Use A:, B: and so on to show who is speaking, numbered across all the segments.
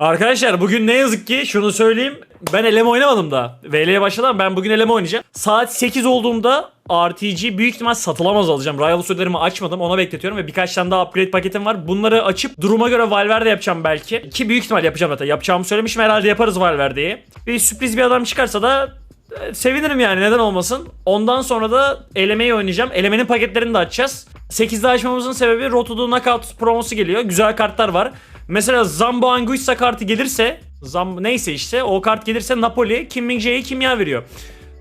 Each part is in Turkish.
A: Arkadaşlar bugün ne yazık ki şunu söyleyeyim. Ben eleme oynamadım da. VL'ye başladım ben bugün eleme oynayacağım. Saat 8 olduğunda RPG büyük ihtimal satılamaz alacağım. Rivals ödelerimi açmadım ona bekletiyorum ve birkaç tane daha upgrade paketim var. Bunları açıp duruma göre Valverde yapacağım belki. Ki büyük ihtimal yapacağım zaten. Yapacağımı söylemişim herhalde yaparız Valverde'yi. Bir sürpriz bir adam çıkarsa da e, sevinirim yani neden olmasın. Ondan sonra da elemeyi oynayacağım. Elemenin paketlerini de açacağız. 8'de açmamızın sebebi the Knockout promosu geliyor. Güzel kartlar var. Mesela Zambo Anguissa kartı gelirse Zam neyse işte o kart gelirse Napoli Kim Min Jae'ye kimya veriyor.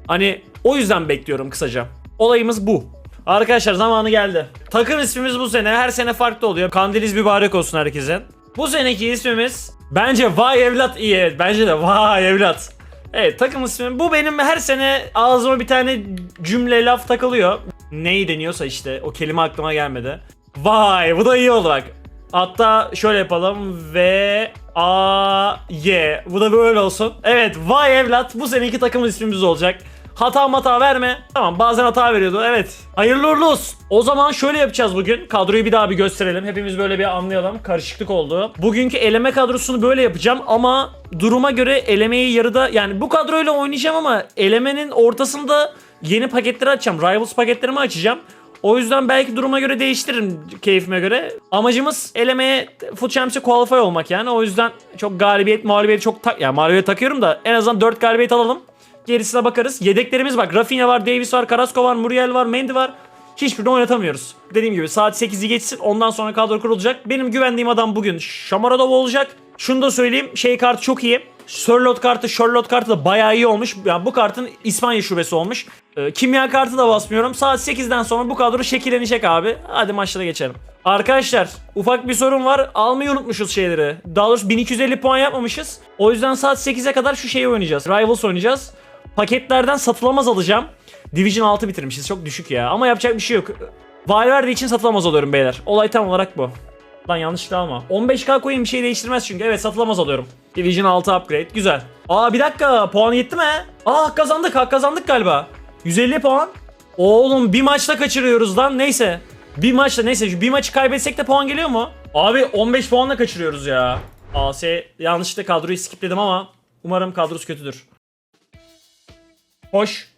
A: Hani o yüzden bekliyorum kısaca. Olayımız bu. Arkadaşlar zamanı geldi. Takım ismimiz bu sene her sene farklı oluyor. Kandiliz mübarek olsun herkese. Bu seneki ismimiz bence vay evlat iyi evet bence de vay evlat. Evet takım ismim bu benim her sene ağzıma bir tane cümle laf takılıyor. Neyi deniyorsa işte o kelime aklıma gelmedi. Vay bu da iyi oldu bak. Hatta şöyle yapalım ve A Y bu da böyle olsun. Evet vay evlat bu seneki takım ismimiz olacak. Hata hata verme. Tamam bazen hata veriyordu evet. Hayırlı uğurlu olsun. O zaman şöyle yapacağız bugün. Kadroyu bir daha bir gösterelim. Hepimiz böyle bir anlayalım. Karışıklık oldu. Bugünkü eleme kadrosunu böyle yapacağım ama duruma göre elemeyi yarıda yani bu kadroyla oynayacağım ama elemenin ortasında yeni paketleri açacağım. Rivals paketlerimi açacağım. O yüzden belki duruma göre değiştiririm keyfime göre. Amacımız elemeye Foot Champions'e qualify olmak yani. O yüzden çok galibiyet mağlubiyet çok tak ya mağlubiyet takıyorum da en azından 4 galibiyet alalım. Gerisine bakarız. Yedeklerimiz bak. Rafinha var, Davis var, Carrasco var, Muriel var, Mendy var. Hiçbirini oynatamıyoruz. Dediğim gibi saat 8'i geçsin ondan sonra kadro kurulacak. Benim güvendiğim adam bugün Şamaradov olacak. Şunu da söyleyeyim. Şey kartı çok iyi. Sherlock kartı, Charlotte kartı da bayağı iyi olmuş. Yani bu kartın İspanya şubesi olmuş. Ee, kimya kartı da basmıyorum. Saat 8'den sonra bu kadro şekillenecek abi. Hadi maçlara geçelim. Arkadaşlar ufak bir sorun var. Almayı unutmuşuz şeyleri. Daha doğrusu 1250 puan yapmamışız. O yüzden saat 8'e kadar şu şeyi oynayacağız. Rivals oynayacağız. Paketlerden satılamaz alacağım. Division 6 bitirmişiz. Çok düşük ya. Ama yapacak bir şey yok. Valverde için satılamaz alıyorum beyler. Olay tam olarak bu. Lan yanlışlıkla alma. 15k koyayım bir şey değiştirmez çünkü. Evet satılamaz alıyorum. Division 6 upgrade. Güzel. Aa bir dakika. Puan yetti mi? Aa kazandık. Ha kazandık galiba. 150 puan. Oğlum bir maçta kaçırıyoruz lan. Neyse. Bir maçta neyse. Bir maçı kaybetsek de puan geliyor mu? Abi 15 puanla kaçırıyoruz ya. AS yanlışlıkla kadroyu skipledim ama umarım kadrosu kötüdür. Hoş.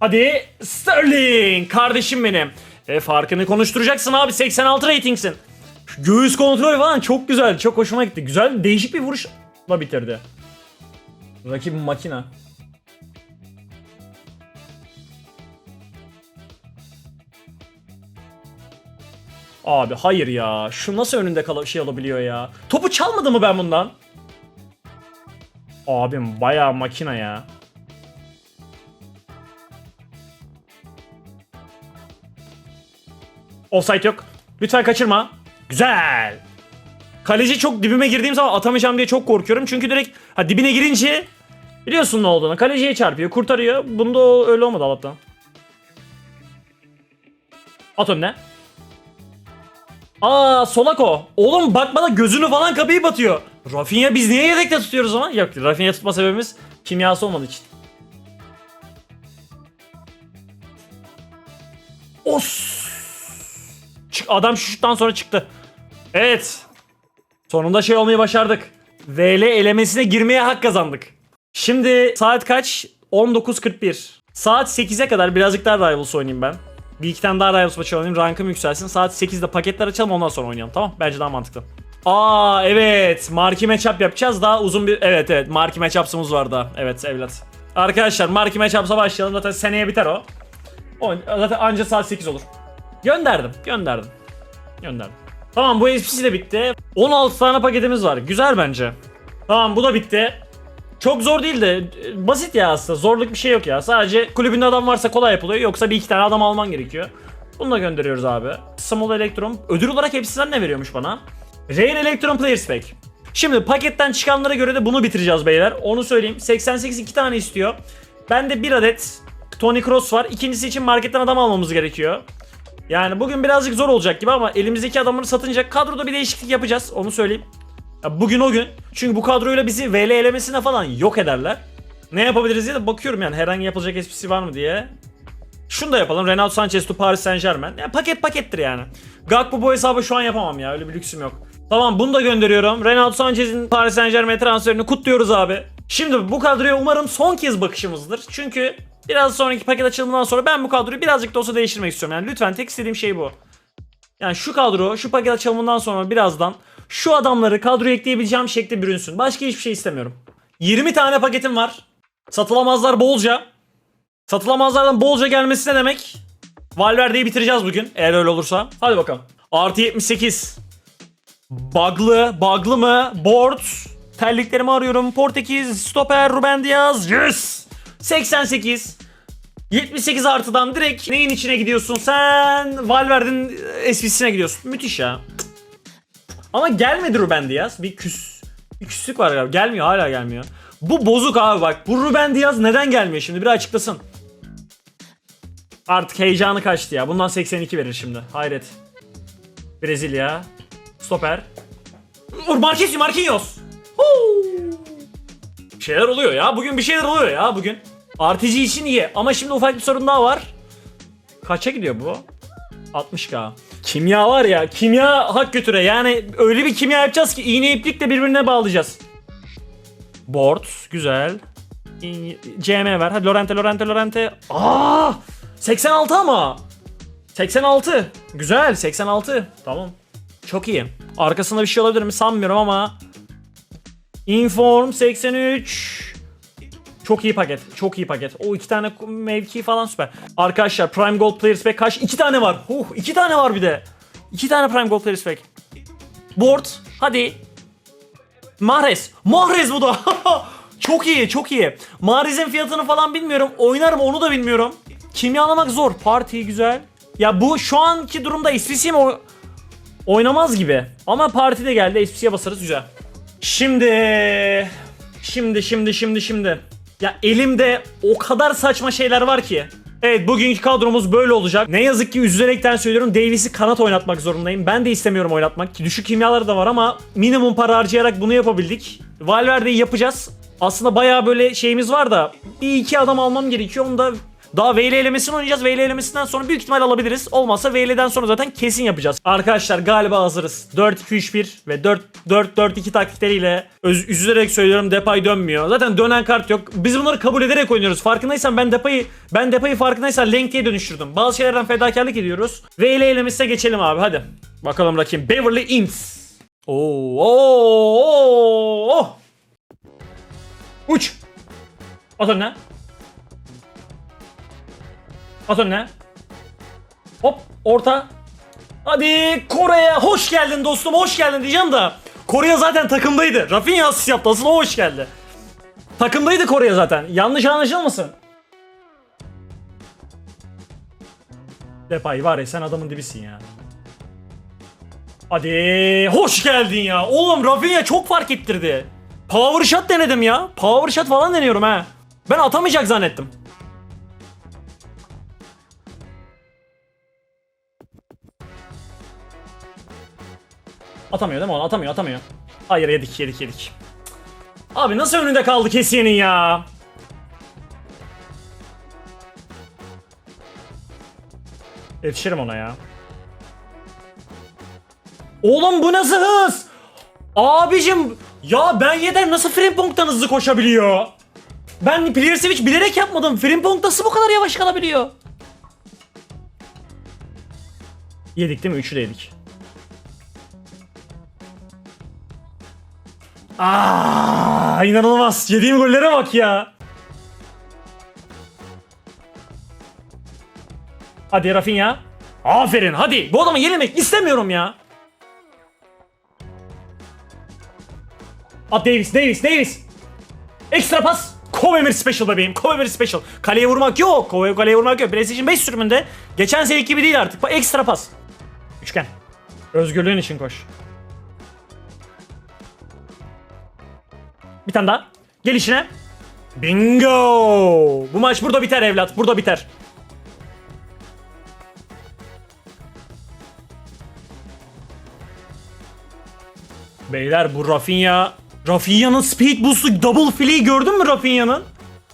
A: Hadi Sterling kardeşim benim. E farkını konuşturacaksın abi 86 ratingsin. Göğüs kontrolü falan çok güzel. Çok hoşuma gitti. Güzel değişik bir vuruşla bitirdi. Rakip makina. Abi hayır ya. Şu nasıl önünde kala şey olabiliyor ya? Topu çalmadı mı ben bundan? Abim bayağı makina ya. Offside yok. Lütfen kaçırma. Güzel. Kaleci çok dibime girdiğim zaman atamayacağım diye çok korkuyorum. Çünkü direkt ha, dibine girince biliyorsun ne olduğunu. Kaleciye çarpıyor, kurtarıyor. Bunda o, öyle olmadı Allah'tan. At önüne. Aa Solako. Oğlum bak bana gözünü falan kapıyı batıyor. Rafinha biz niye yedekte tutuyoruz o zaman? Yok Rafinha tutma sebebimiz kimyası olmadığı için. Os. Adam şu şuttan sonra çıktı. Evet. Sonunda şey olmayı başardık. VL elemesine girmeye hak kazandık. Şimdi saat kaç? 19.41. Saat 8'e kadar birazcık daha Rivals oynayayım ben. Bir iki tane daha Rivals maçı oynayayım. Rankım yükselsin. Saat 8'de paketler açalım ondan sonra oynayalım. Tamam? Bence daha mantıklı. Aa evet. Marki matchup yapacağız. Daha uzun bir... Evet evet. Marki matchup'ımız var daha. Evet evlat. Arkadaşlar Marki matchup'a başlayalım. Zaten seneye biter o. o zaten anca saat 8 olur. Gönderdim. Gönderdim. Gönderdim. Tamam bu SPC de bitti. 16 tane paketimiz var. Güzel bence. Tamam bu da bitti. Çok zor değil de e, basit ya aslında. Zorluk bir şey yok ya. Sadece kulübünde adam varsa kolay yapılıyor. Yoksa bir iki tane adam alman gerekiyor. Bunu da gönderiyoruz abi. Small Electron. Ödül olarak hepsinden ne veriyormuş bana? Rare Electron Player Spec. Şimdi paketten çıkanlara göre de bunu bitireceğiz beyler. Onu söyleyeyim. 88 iki tane istiyor. Bende bir adet Tony Cross var. İkincisi için marketten adam almamız gerekiyor. Yani bugün birazcık zor olacak gibi ama elimizdeki adamları satınca kadroda bir değişiklik yapacağız. Onu söyleyeyim. Ya bugün o gün. Çünkü bu kadroyla bizi VL elemesine falan yok ederler. Ne yapabiliriz diye de bakıyorum yani herhangi yapılacak esprisi var mı diye. Şunu da yapalım. Renato Sanchez to Paris Saint Germain. Ya paket pakettir yani. Gakpo bu hesabı şu an yapamam ya. Öyle bir lüksüm yok. Tamam bunu da gönderiyorum. Renato Sanchez'in Paris Saint Germain transferini kutluyoruz abi. Şimdi bu kadroya umarım son kez bakışımızdır. Çünkü biraz sonraki paket açılımından sonra ben bu kadroyu birazcık da olsa değiştirmek istiyorum. Yani lütfen tek istediğim şey bu. Yani şu kadro, şu paket açılımından sonra birazdan şu adamları kadroya ekleyebileceğim şekilde bürünsün. Başka hiçbir şey istemiyorum. 20 tane paketim var. Satılamazlar bolca. Satılamazlardan bolca gelmesi ne demek? Valverde'yi bitireceğiz bugün eğer öyle olursa. Hadi bakalım. Artı 78. Bug'lı, bug'lı mı? Board. Terliklerimi arıyorum. Portekiz, stoper, Ruben Diaz. Yes! 88. 78 artıdan direkt neyin içine gidiyorsun sen? Valverde'nin SVC'sine gidiyorsun. Müthiş ya. Ama gelmedi Ruben Diaz. Bir küs bir küslük var galiba. Gelmiyor hala gelmiyor. Bu bozuk abi bak. Bu Ruben Diaz neden gelmiyor şimdi? Bir açıklasın. Artık heyecanı kaçtı ya. Bundan 82 verir şimdi. Hayret. Brezilya. Stoper. Marquinhos, Marquinhos. Şeyler oluyor ya. Bugün bir şeyler oluyor ya bugün. RTG için iyi ama şimdi ufak bir sorun daha var. Kaça gidiyor bu? 60k. Kimya var ya, kimya hak götüre. Yani öyle bir kimya yapacağız ki iğne iplikle birbirine bağlayacağız. Board, güzel. CM ver. Hadi Lorente, Lorente, Lorente. Aa! 86 ama. 86. Güzel, 86. Tamam. Çok iyi. Arkasında bir şey olabilir mi sanmıyorum ama Inform 83. Çok iyi paket. Çok iyi paket. O iki tane mevki falan süper. Arkadaşlar Prime Gold Players Pack kaç? İki tane var. Huh, iki tane var bir de. İki tane Prime Gold Players Pack. Board. Hadi. Mahrez. Mahrez bu da. çok iyi, çok iyi. Mahrez'in fiyatını falan bilmiyorum. Oynarım onu da bilmiyorum. Kimyalamak zor. Parti güzel. Ya bu şu anki durumda SPC mi oynamaz gibi. Ama partide geldi. SPC'ye basarız güzel. Şimdi şimdi şimdi şimdi şimdi. Ya elimde o kadar saçma şeyler var ki. Evet bugünkü kadromuz böyle olacak. Ne yazık ki üzülerekten söylüyorum Davis'i kanat oynatmak zorundayım. Ben de istemiyorum oynatmak. Ki Düşük kimyaları da var ama minimum para harcayarak bunu yapabildik. Valverde'yi yapacağız. Aslında bayağı böyle şeyimiz var da bir iki adam almam gerekiyor. Onu da daha VL elemesini oynayacağız. VL elemesinden sonra büyük ihtimal alabiliriz. Olmazsa VL'den sonra zaten kesin yapacağız. Arkadaşlar galiba hazırız. 4-2-3-1 ve 4-4-4-2 taktikleriyle öz- üzülerek söylüyorum Depay dönmüyor. Zaten dönen kart yok. Biz bunları kabul ederek oynuyoruz. Farkındaysan ben Depay'ı ben Depay'ı farkındaysan Lenky'e dönüştürdüm. Bazı şeylerden fedakarlık ediyoruz. VL elemesine geçelim abi hadi. Bakalım rakibim. Beverly Imps. Oo, oo, oo. Uç. At önüne. At önüne. Hop orta. Hadi Kore'ye hoş geldin dostum hoş geldin diyeceğim da. Kore'ye zaten takımdaydı. Rafinha asist yaptı asıl o hoş geldi. Takımdaydı Kore'ye zaten. Yanlış anlaşılmasın. Depay var ya sen adamın dibisin ya. Hadi hoş geldin ya. Oğlum Rafinha çok fark ettirdi. Power shot denedim ya. Power shot falan deniyorum ha. Ben atamayacak zannettim. Atamıyor değil mi onu? Atamıyor, atamıyor. Hayır yedik, yedik, yedik. Abi nasıl önünde kaldı Kesiye'nin ya? Yetişirim ona ya. Oğlum bu nasıl hız? Abicim ya ben yeter nasıl Frimpong'dan hızlı koşabiliyor? Ben Plirsevich bilerek yapmadım. Frimpong nasıl bu kadar yavaş kalabiliyor? Yedik değil mi? Üçü de yedik. Aa, inanılmaz. Yediğim gollere bak ya. Hadi Rafinha. Aferin hadi. Bu adamı yenilmek istemiyorum ya. At Davis, Davis, Davis. Ekstra pas. Kovemir Special bebeğim. Kovemir Special. Kaleye vurmak yok. Kove kaleye vurmak yok. PlayStation 5 sürümünde geçen seneki gibi değil artık. Ekstra pas. Üçgen. Özgürlüğün için koş. Bir tane daha. Gel işine. Bingo. Bu maç burada biter evlat. Burada biter. Beyler bu Rafinha. Rafinha'nın speed boost'u double flea'yi gördün mü Rafinha'nın?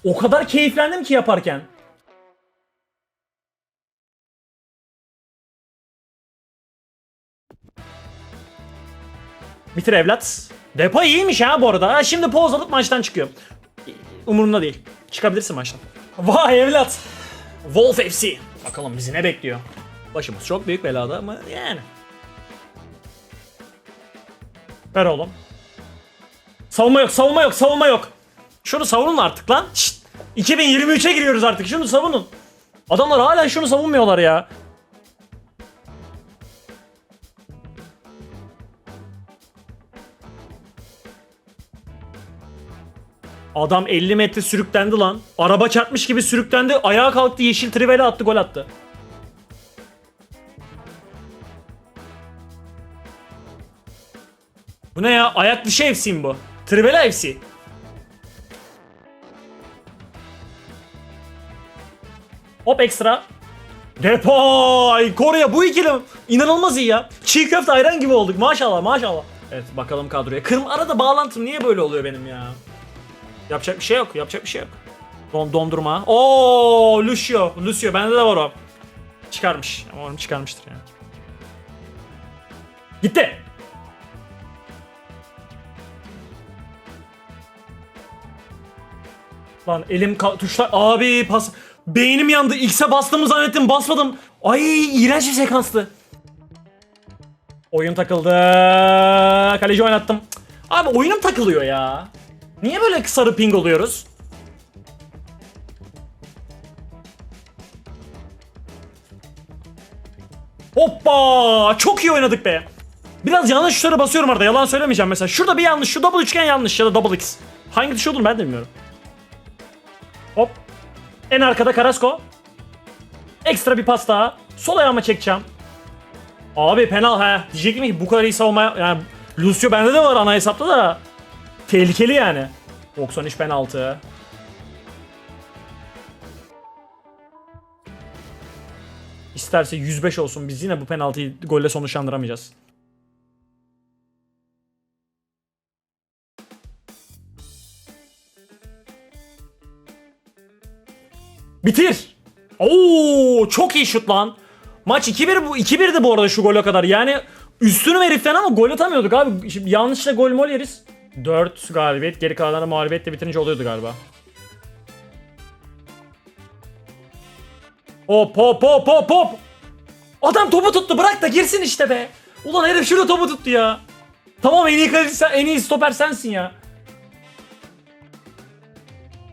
A: O kadar keyiflendim ki yaparken. Bitir evlat. Depo iyiymiş ha bu arada. Ha, şimdi poz alıp maçtan çıkıyor. Umurumda değil. Çıkabilirsin maçtan. Vay evlat. Wolf FC. Bakalım bizi ne bekliyor. Başımız çok büyük belada ama yani. Ver oğlum. Savunma yok, savunma yok, savunma yok. Şunu savunun artık lan. Şşt. 2023'e giriyoruz artık. Şunu savunun. Adamlar hala şunu savunmuyorlar ya. Adam 50 metre sürüklendi lan. Araba çarpmış gibi sürüklendi. Ayağa kalktı yeşil trivela attı gol attı. Bu ne ya? Ayak dışı FC mi bu? Trivela FC. Hop ekstra. Depay! Korea bu ikili inanılmaz iyi ya. Çiğ köfte ayran gibi olduk maşallah maşallah. Evet bakalım kadroya. Kırm arada bağlantım niye böyle oluyor benim ya? Yapacak bir şey yok. Yapacak bir şey yok. Don dondurma. Oo, Lucio. Lucio bende de var o. Çıkarmış. Ama çıkarmıştır yani. Gitti. Lan elim tuşlar abi pas beynim yandı. X'e bastığımı zannettim basmadım. Ay iğrenç bir sekanstı. Oyun takıldı. Kaleci oynattım. Abi oyunum takılıyor ya. Niye böyle sarı ping oluyoruz? Hoppa! Çok iyi oynadık be. Biraz yanlış tuşlara basıyorum arada. Yalan söylemeyeceğim mesela. Şurada bir yanlış. Şu double üçgen yanlış ya da double X. Hangi tuş olduğunu ben de bilmiyorum. Hop. En arkada Carrasco. Ekstra bir pas daha. Sol ayağıma çekeceğim. Abi penal he. Diyecektim ki bu kadar iyi savunma yani Lucio bende de var ana hesapta da. Tehlikeli yani. 93 penaltı. İsterse 105 olsun biz yine bu penaltıyı golle sonuçlandıramayacağız. Bitir. Oo çok iyi şut lan. Maç 2-1 bu 2-1'di bu arada şu gole kadar. Yani üstünü heriften ama gol atamıyorduk abi. Şimdi yanlışla gol mol yeriz. 4 galibiyet geri kalanları mağlubiyetle bitirince oluyordu galiba. Hop hop hop hop hop. Adam topu tuttu bırak da girsin işte be. Ulan herif şurada topu tuttu ya. Tamam en iyi kaleci en iyi stoper sensin ya.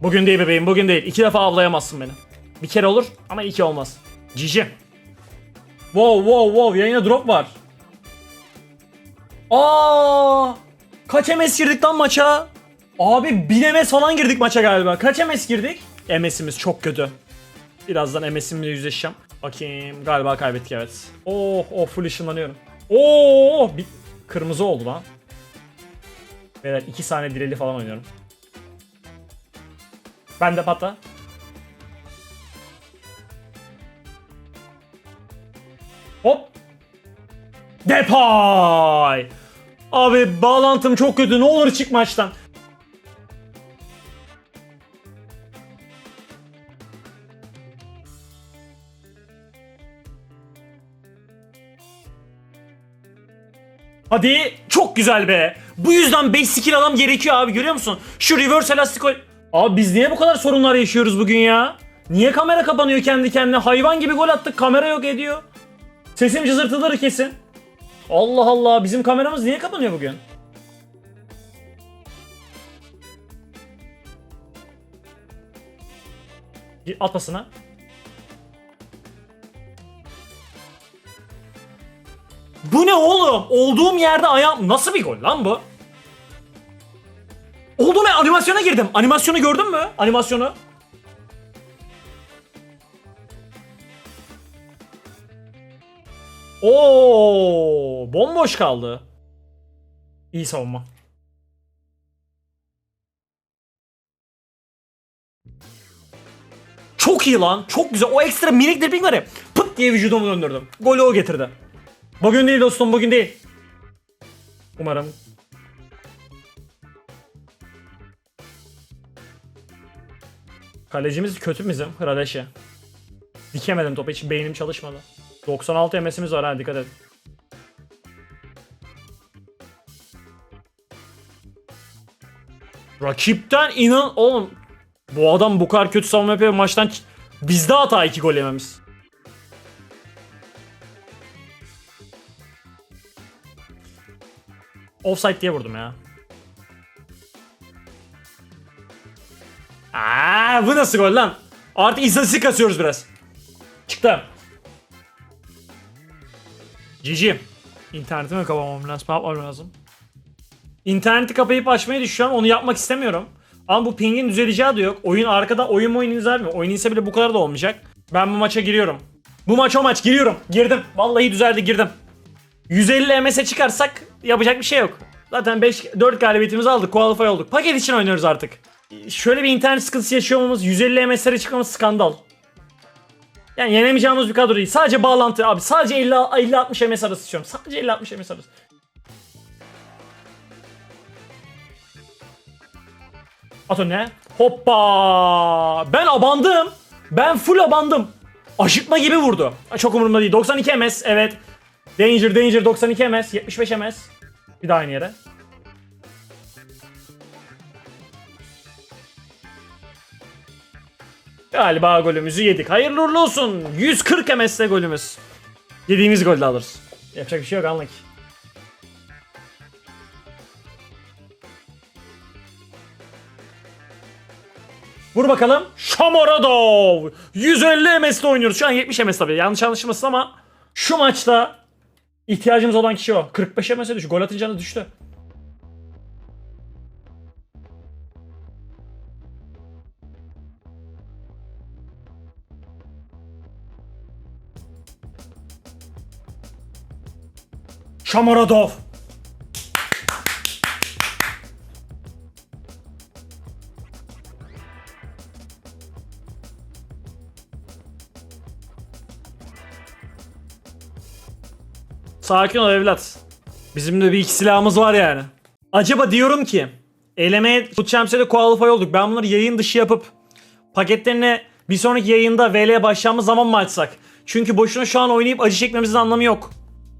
A: Bugün değil bebeğim bugün değil. İki defa avlayamazsın beni. Bir kere olur ama iki olmaz. Cici. Wow wow wow yayına drop var. Aa! Kaç MS girdik lan maça? Abi 1000 MS falan girdik maça galiba. Kaç MS girdik? MS'imiz çok kötü. Birazdan MS'imle yüzleşeceğim. Bakayım galiba kaybettik evet. Oh oh full ışınlanıyorum. Oo bir kırmızı oldu lan. Beyler 2 saniye direli falan oynuyorum. Ben de patla. Hop. Depay. Abi bağlantım çok kötü. Ne olur çık maçtan. Hadi çok güzel be. Bu yüzden 5 skill adam gerekiyor abi görüyor musun? Şu reverse elastik oy- Abi biz niye bu kadar sorunlar yaşıyoruz bugün ya? Niye kamera kapanıyor kendi kendine? Hayvan gibi gol attık kamera yok ediyor. Sesim cızırtıları kesin. Allah Allah bizim kameramız niye kapanıyor bugün? At. Bu ne oğlum? Olduğum yerde ayağım... Nasıl bir gol lan bu? Olduğum yer animasyona girdim. Animasyonu gördün mü? Animasyonu. Oo, bomboş kaldı. İyi savunma. Çok iyi lan. Çok güzel. O ekstra minik dribbling var ya. Pıt diye vücudumu döndürdüm. Golü o getirdi. Bugün değil dostum bugün değil. Umarım. Kalecimiz kötü bizim Hradeşe. Dikemedim topu hiç beynim çalışmadı. 96 MS'imiz var ha dikkat et. Rakipten inan... Oğlum bu adam bu kadar kötü savunma yapıyor maçtan... Bizde hata 2 gol yememiz. Offside diye vurdum ya. Aa, bu nasıl gol lan? Artık istatistik kasıyoruz biraz. Çıktı. GG. İnternetimi kapamam lazım. Ne yapmam lazım? İnterneti kapayıp açmayı düşünüyorum. Onu yapmak istemiyorum. Ama bu pingin düzeleceği de yok. Oyun arkada oyun oyun izler Oyun ise bile bu kadar da olmayacak. Ben bu maça giriyorum. Bu maç o maç giriyorum. Girdim. Vallahi düzeldi girdim. 150 MS'e çıkarsak yapacak bir şey yok. Zaten 5 4 galibiyetimizi aldık. Qualify olduk. Paket için oynuyoruz artık. Şöyle bir internet sıkıntısı yaşıyor olmamız 150 MS'lere çıkmamız skandal. Yani yenemeyeceğimiz bir kadro değil. Sadece bağlantı abi. Sadece 50 50 60 MS arası istiyorum. Sadece 50 60 MS arası. Ato ne? Hoppa! Ben abandım. Ben full abandım. Aşıtma gibi vurdu. Çok umurumda değil. 92 MS evet. Danger Danger 92 MS 75 MS. Bir daha aynı yere. Galiba golümüzü yedik. Hayırlı uğurlu olsun. 140 MS'de golümüz. Yediğimiz golde alırız. Yapacak bir şey yok anlık. Vur bakalım. Şamoradov. 150 MS'de oynuyoruz. Şu an 70 MS tabii. Yanlış anlaşılmasın ama şu maçta ihtiyacımız olan kişi o. 45 MS'e düştü. Gol atınca düştü. Şamoradov. Sakin ol evlat. Bizim de bir iki silahımız var yani. Acaba diyorum ki elemeye Foot Champions'e qualify olduk. Ben bunları yayın dışı yapıp paketlerini bir sonraki yayında VL'ye başlayacağımız zaman mı açsak? Çünkü boşuna şu an oynayıp acı çekmemizin anlamı yok.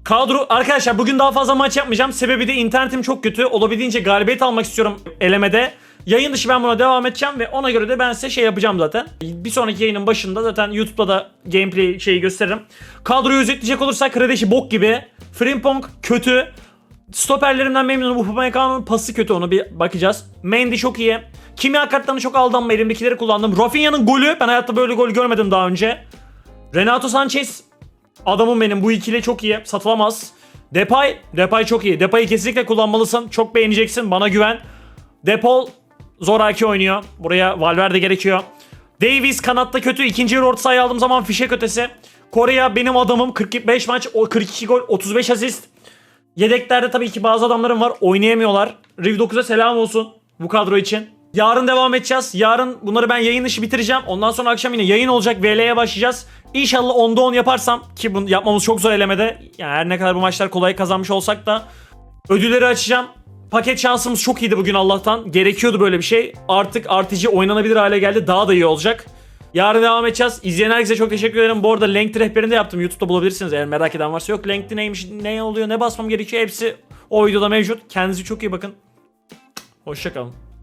A: Kadro arkadaşlar bugün daha fazla maç yapmayacağım. Sebebi de internetim çok kötü. Olabildiğince galibiyet almak istiyorum elemede. Yayın dışı ben buna devam edeceğim ve ona göre de ben size şey yapacağım zaten. Bir sonraki yayının başında zaten YouTube'da da gameplay şeyi gösteririm. Kadroyu özetleyecek olursak Kredeşi bok gibi. Frimpong kötü. Stoperlerimden memnunum. Upamecano'nun pası kötü onu bir bakacağız. Mendy çok iyi. Kimya kartlarını çok aldanma elimdekileri kullandım. Rafinha'nın golü ben hayatta böyle gol görmedim daha önce. Renato Sanchez adamım benim bu ikili çok iyi satılamaz. Depay, Depay çok iyi. Depay'ı kesinlikle kullanmalısın. Çok beğeneceksin. Bana güven. Depol zoraki oynuyor. Buraya Valverde gerekiyor. Davis kanatta kötü. İkinci yarı orta sahaya aldığım zaman fişek ötesi. Korea benim adamım. 45 maç, o 42 gol, 35 asist. Yedeklerde tabii ki bazı adamlarım var. Oynayamıyorlar. Riv 9'a selam olsun bu kadro için. Yarın devam edeceğiz. Yarın bunları ben yayın dışı bitireceğim. Ondan sonra akşam yine yayın olacak. VL'ye başlayacağız. İnşallah 10'da 10 yaparsam ki bunu yapmamız çok zor elemede. Yani her ne kadar bu maçlar kolay kazanmış olsak da ödülleri açacağım. Paket şansımız çok iyiydi bugün Allah'tan. Gerekiyordu böyle bir şey. Artık artıcı oynanabilir hale geldi. Daha da iyi olacak. Yarın devam edeceğiz. İzleyen herkese çok teşekkür ederim. Bu arada Linked rehberini de yaptım. YouTube'da bulabilirsiniz eğer merak eden varsa. Yok Linked neymiş, ne oluyor, ne basmam gerekiyor hepsi o videoda mevcut. Kendinize çok iyi bakın. Hoşçakalın.